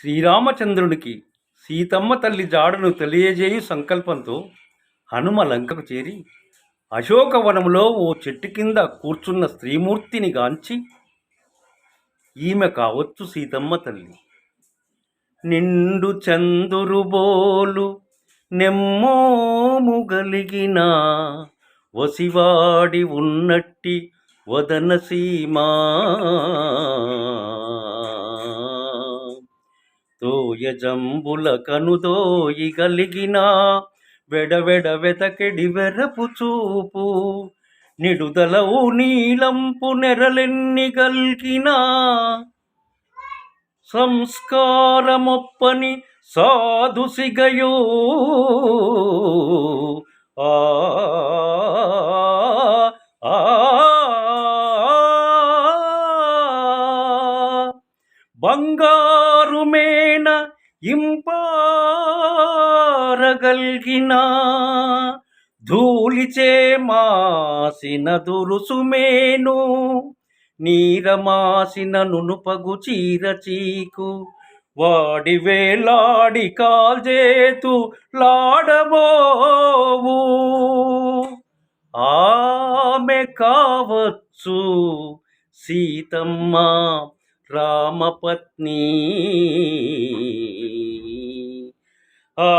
శ్రీరామచంద్రునికి సీతమ్మ తల్లి జాడను తెలియజేయు సంకల్పంతో హనుమ లంకకు చేరి అశోకవనంలో ఓ చెట్టు కింద కూర్చున్న స్త్రీమూర్తిని గాంచి ఈమె కావచ్చు సీతమ్మ తల్లి. నిండు చందురు బోలు నెమ్మోము గలిగిన వసివాడి ఉన్నట్టి వదన సీమా తోయజంబుల కనుదోయి గలిగిన వెడవెడ వెతకెడి వెరపు చూపు. నిడుదలవు నీలంపు నెరలెన్ని గల్గినా సంస్కారమొప్పని సాధు సిగయో. ఆ, బంగారు మేన ఇంపారగల్గిన ధూళిచే మాసిన దురుసుమేను నీరమాసిన నునుపగు చీర చీకు వాడి వేలాడి కాల్జేతు లాడబోవు. ఆమె కావచ్చు సీతమ్మ రామపత్ని. ఆ